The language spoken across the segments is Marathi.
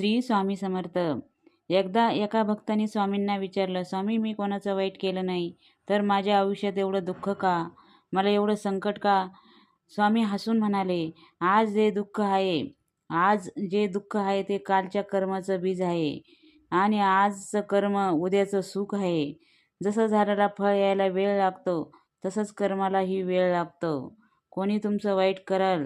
श्री स्वामी समर्थ. एकदा एका भक्ताने स्वामींना विचारलं स्वामी मी कोणाचं वाईट केलं नाही? तर माझ्या आयुष्यात एवढं दुःख का? मला एवढं संकट का? स्वामी हसून म्हणाले आज जे दुःख आहे आज जे दुःख आहे ते कालच्या कर्माचं बीज आहे. आणि आजचं कर्म उद्याचं सुख आहे. जसं झाडाला फळ यायला वेळ लागतो तसंच कर्मालाही वेळ लागतो. कोणी तुमचं वाईट कराल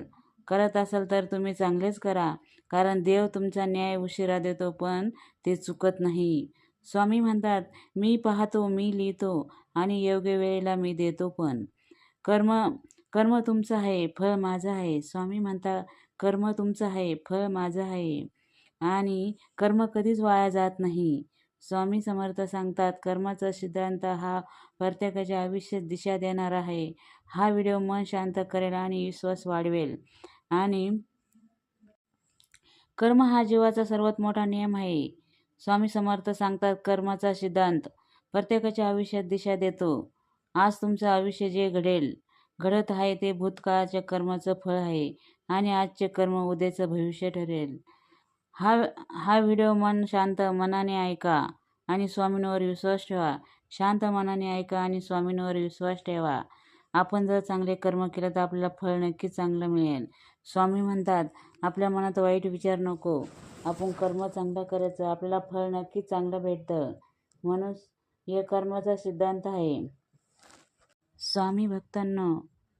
करत असाल तर तुम्ही चांगलेच करा. कारण देव तुमचा न्याय उशिरा देतो पण ते चुकत नाही. स्वामी म्हणतात मी पाहतो मी लिहितो आणि योग्य वेळेला मी देतो पण. कर्म कर्म तुमचं आहे फळ माझं आहे. स्वामी म्हणतात कर्म तुमचं आहे फळ माझं आहे. आणि कर्म कधीच वाया जात नाही. स्वामी समर्थ सांगतात कर्माचा सिद्धांत हा प्रत्येकाच्या आयुष्यात दिशा देणार आहे. हा व्हिडिओ मन शांत करेल आणि विश्वास वाढवेल. आणि कर्म हा जीवाचा सर्वात मोठा नियम आहे. स्वामी समर्थ सांगतात कर्माचा सिद्धांत प्रत्येकाच्या आयुष्यात दिशा देतो. आज तुमचं आयुष्य जे घडेल घडत आहे ते भूतकाळाच्या कर्माचं फळ आहे आणि आजचे कर्म उद्याचं भविष्य ठरेल. हा हा व्हिडिओ मन शांत मनाने ऐका आणि स्वामींवर विश्वास ठेवा. शांत मनाने ऐका आणि स्वामींवर विश्वास ठेवा. आपण जर चांगले कर्म केलं तर आपल्याला फळ नक्कीच चांगलं मिळेल. स्वामी म्हणतात आपल्या मनात वाईट विचार नको. आपण कर्म चांगलं करायचं आपल्याला फळ नक्कीच चांगलं भेटतं. म्हणून हे कर्माचा सिद्धांत आहे. स्वामी भक्तांना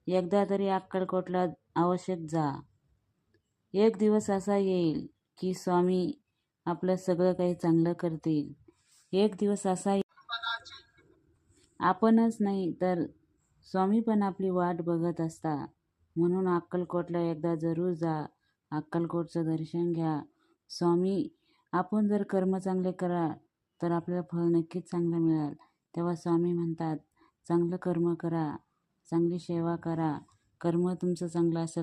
एकदा तरी अक्कलकोटला आवश्यक जा. एक दिवस असा येईल की स्वामी आपलं सगळं काही चांगलं करतील. एक दिवस असा आपणच नाही तर स्वामी पण आपली वाट बघत असता. म्हणून अक्कलकोटला एकदा जरूर जा. अक्कलकोटचं दर्शन घ्या. स्वामी आपण जर कर्म चांगले करा तर आपल्याला फळ नक्कीच चांगलं मिळेल. तेव्हा स्वामी म्हणतात चांगलं कर्म करा. चांगली सेवा करा. कर्म तुमचं चांगलं असेल